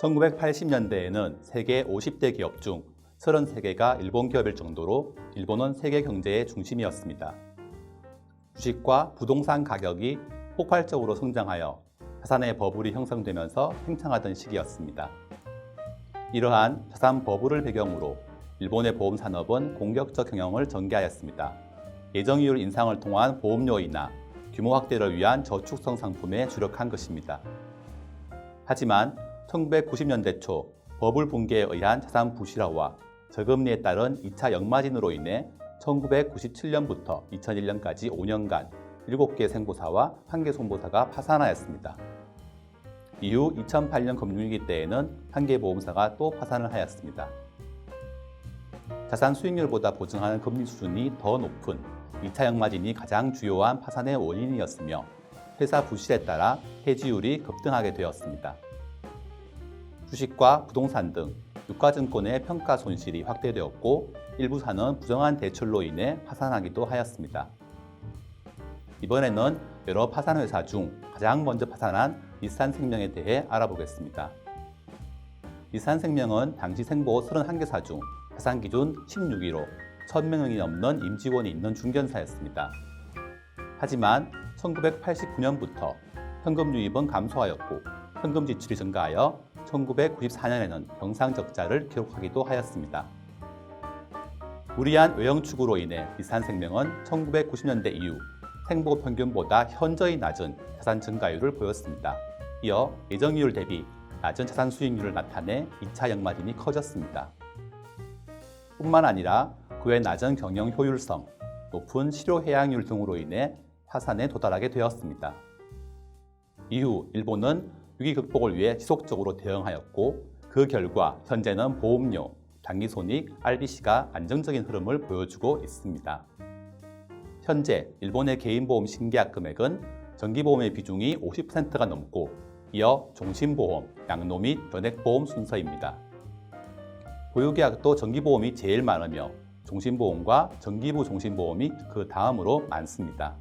(1980년대에는) 세계 (50대) 기업 중 (33개가) 일본 기업일 정도로 일본은 세계 경제의 중심이었습니다. 주식과 부동산 가격이 폭발적으로 성장하여 자산의 버블이 형성되면서 팽창하던 시기였습니다. 이러한 자산 버블을 배경으로 일본의 보험 산업은 공격적 경영을 전개하였습니다. 예정이율 인상을 통한 보험료 인하, 규모 확대를 위한 저축성 상품에 주력한 것입니다. 하지만 1990년대 초 버블 붕괴에 의한 자산 부실화와 저금리에 따른 2차 역마진으로 인해 1997년부터 2001년까지 5년간 7개 생보사와 1개 손보사가 파산하였습니다. 이후 2008년 금융위기 때에는 한 개 보험사가 또 파산을 하였습니다. 자산 수익률보다 보증하는 금리 수준이 더 높은 2차 역마진이 가장 주요한 파산의 원인이었으며 회사 부실에 따라 해지율이 급등하게 되었습니다. 주식과 부동산 등 유가증권의 평가 손실이 확대되었고 일부 사는 부정한 대출로 인해 파산하기도 하였습니다. 이번에는 여러 파산 회사 중 가장 먼저 파산한 일산생명에 대해 알아보겠습니다. 일산생명은 당시 생보 31개사 중 파산 기준 16위로 1000명이 넘는 임직원이 있는 중견사였습니다. 하지만 1989년부터 현금 유입은 감소하였고 현금 지출이 증가하여 1994년에는 경상 적자를 기록하기도 하였습니다. 무리한 외형 축으로 인해 일산생명은 1990년대 이후 생보 평균보다 현저히 낮은 자산 증가율을 보였습니다. 이어 예정이율 대비 낮은 자산 수익률을 나타내 2차 역마진이 커졌습니다. 뿐만 아니라 그의 낮은 경영 효율성, 높은 실효 해양률 등으로 인해 파산에 도달하게 되었습니다. 이후 일본은 위기 극복을 위해 지속적으로 대응하였고 그 결과 현재는 보험료, 단기손익, RBC가 안정적인 흐름을 보여주고 있습니다. 현재 일본의 개인보험 신계약 금액은 정기보험의 비중이 50%가 넘고 이어 종신보험, 양로 및 연액보험 순서입니다. 보유계약도 정기보험이 제일 많으며 종신보험과 정기부 종신보험이 그 다음으로 많습니다.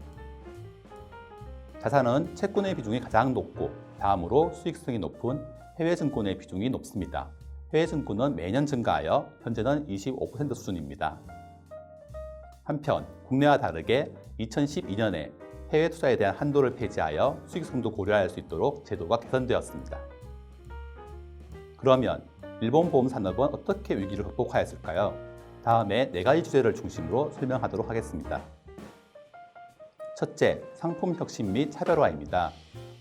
자산은 채권의 비중이 가장 높고 다음으로 수익성이 높은 해외증권의 비중이 높습니다. 해외증권은 매년 증가하여 현재는 25% 수준입니다. 한편 국내와 다르게 2012년에 해외 투자에 대한 한도를 폐지하여 수익성도 고려할 수 있도록 제도가 개선되었습니다. 그러면 일본 보험 산업은 어떻게 위기를 극복하였을까요? 다음에 네 가지 주제를 중심으로 설명하도록 하겠습니다. 첫째, 상품 혁신 및 차별화입니다.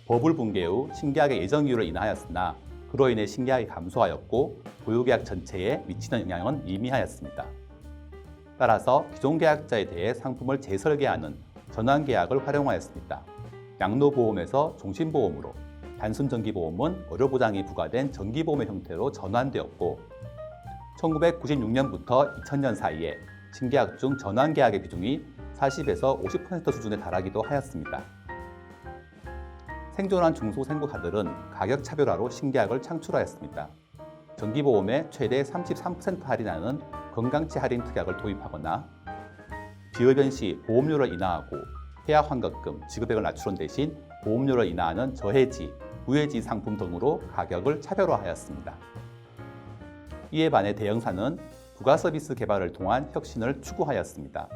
버블 붕괴 후 신계약의 예정이율을 인하였으나 그로 인해 신계약이 감소하였고 보유계약 전체에 미치는 영향은 미미하였습니다. 따라서 기존 계약자에 대해 상품을 재설계하는 전환 계약을 활용하였습니다. 양로보험에서 종신보험으로 단순 정기보험은 의료보장이 부과된 정기보험의 형태로 전환되었고 1996년부터 2000년 사이에 신계약 중 전환 계약의 비중이 40에서 50% 수준에 달하기도 하였습니다. 생존한 중소생고사들은 가격 차별화로 신계약을 창출하였습니다. 정기보험에 최대 33% 할인하는 건강치 할인 특약을 도입하거나 비흡연 시 보험료를 인하하고 해약 환급금 지급액을 낮추는 대신 보험료를 인하하는 저해지, 무해지 상품 등으로 가격을 차별화하였습니다. 이에 반해 대형사는 부가 서비스 개발을 통한 혁신을 추구하였습니다.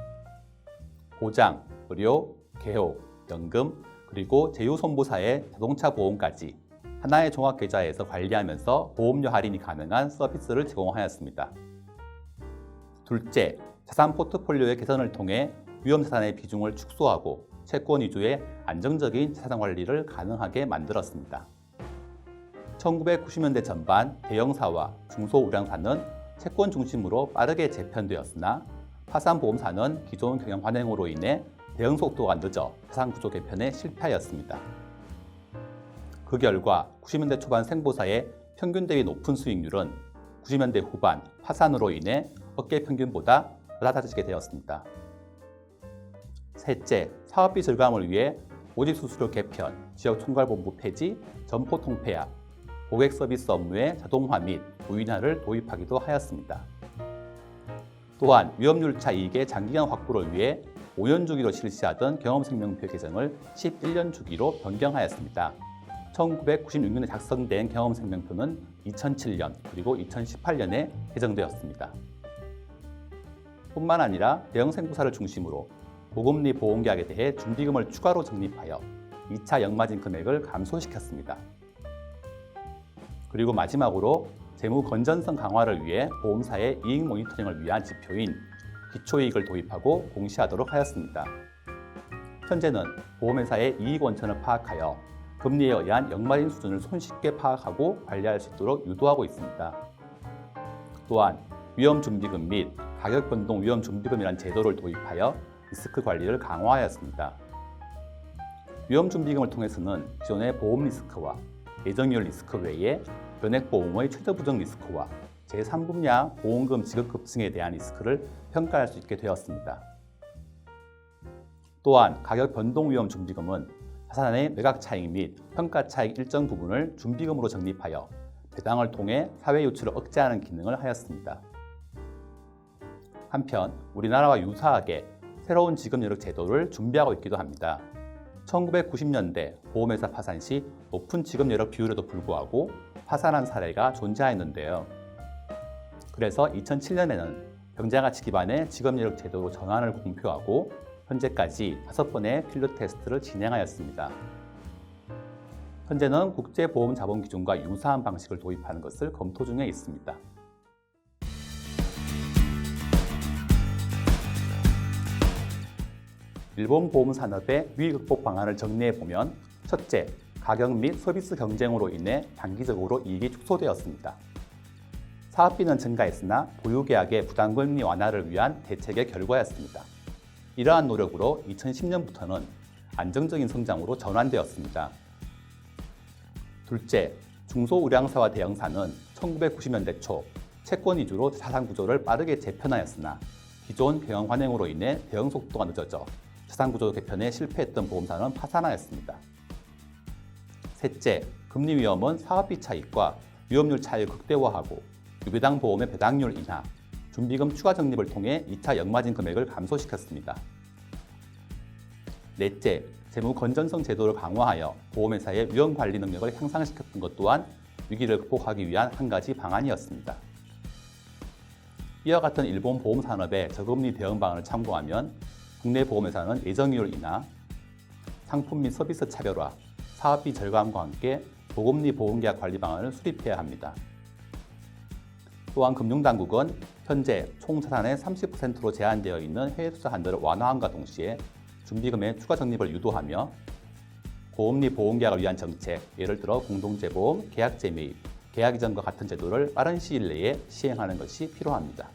보장, 의료, 개호, 연금, 그리고 제휴손보사의 자동차 보험까지 하나의 종합계좌에서 관리하면서 보험료 할인이 가능한 서비스를 제공하였습니다. 둘째, 자산 포트폴리오의 개선을 통해 위험자산의 비중을 축소하고 채권 위주의 안정적인 자산 관리를 가능하게 만들었습니다. 1990년대 전반 대형사와 중소우량사는 채권 중심으로 빠르게 재편되었으나 파산보험사는 기존 경영 관행으로 인해 대응 속도가 늦어 자산 구조 개편에 실패하였습니다. 그 결과 90년대 초반 생보사의 평균 대비 높은 수익률은 90년대 후반 파산으로 인해 업계 평균보다 낮아지게 되었습니다. 셋째, 사업비 절감을 위해 모집 수수료 개편, 지역 총괄본부 폐지, 점포 통폐합, 고객 서비스 업무에 자동화 및 무인화를 도입하기도 하였습니다. 또한 위험률차 이익의 장기간 확보를 위해 5년 주기로 실시하던 경험생명표 개정을 11년 주기로 변경하였습니다. 1996년에 작성된 경험 생명표는 2007년 그리고 2018년에 개정되었습니다. 뿐만 아니라 대형 생부사를 중심으로 고금리 보험계약에 대해 준비금을 추가로 적립하여 2차 역마진 금액을 감소시켰습니다. 그리고 마지막으로 재무 건전성 강화를 위해 보험사의 이익 모니터링을 위한 지표인 기초이익을 도입하고 공시하도록 하였습니다. 현재는 보험회사의 이익 원천을 파악하여 금리에 의한 역마진 수준을 손쉽게 파악하고 관리할 수 있도록 유도하고 있습니다. 또한 위험 준비금 및 가격 변동 위험 준비금이라는 제도를 도입하여 리스크 관리를 강화하였습니다. 위험 준비금을 통해서는 기존의 보험 리스크와 예정이율 리스크 외에 변액보험의 최저 부정 리스크와 제3분야 보험금 지급 급증에 대한 리스크를 평가할 수 있게 되었습니다. 또한 가격 변동 위험 준비금은 자산의 매각 차익 및 평가 차익 일정 부분을 준비금으로 적립하여 배당을 통해 사회 유출을 억제하는 기능을 하였습니다. 한편 우리나라와 유사하게 새로운 지급 여력 제도를 준비하고 있기도 합니다. 1990년대 보험회사 파산 시 높은 지급 여력 비율에도 불구하고 파산한 사례가 존재하였는데요. 그래서 2007년에는 병자가치 기반의 지급 여력 제도로 전환을 공표하고 현재까지 다섯 번의 필드 테스트를 진행하였습니다. 현재는 국제보험자본 기준과 유사한 방식을 도입하는 것을 검토 중에 있습니다. 일본 보험 산업의 위기 극복 방안을 정리해 보면 첫째, 가격 및 서비스 경쟁으로 인해 단기적으로 이익이 축소되었습니다. 사업비는 증가했으나 보유계약의 부담금리 완화를 위한 대책의 결과였습니다. 이러한 노력으로 2010년부터는 안정적인 성장으로 전환되었습니다. 둘째, 중소우량사와 대형사는 1990년대 초 채권 위주로 자산 구조를 빠르게 재편하였으나 기존 경영 환행으로 인해 대응 속도가 늦어져 자산 구조 개편에 실패했던 보험사는 파산하였습니다. 셋째, 금리 위험은 사업비 차익과 위험률 차익을 극대화하고 유배당 보험의 배당률 인하, 준비금 추가 적립을 통해 2차 역마진 금액을 감소시켰습니다. 넷째, 재무 건전성 제도를 강화하여 보험회사의 위험 관리 능력을 향상시켰던 것 또한 위기를 극복하기 위한 한 가지 방안이었습니다. 이와 같은 일본 보험 산업의 저금리 대응 방안을 참고하면 국내 보험회사는 예정이율 인하, 상품 및 서비스 차별화, 사업비 절감과 함께 고금리 보험계약 관리 방안을 수립해야 합니다. 또한 금융당국은 현재 총 자산의 30%로 제한되어 있는 해외 투자 한도를 완화함과 동시에 준비금의 추가 적립을 유도하며 고금리 보험계약을 위한 정책, 예를 들어 공동재보험, 계약제 매입, 계약 이전과 같은 제도를 빠른 시일 내에 시행하는 것이 필요합니다.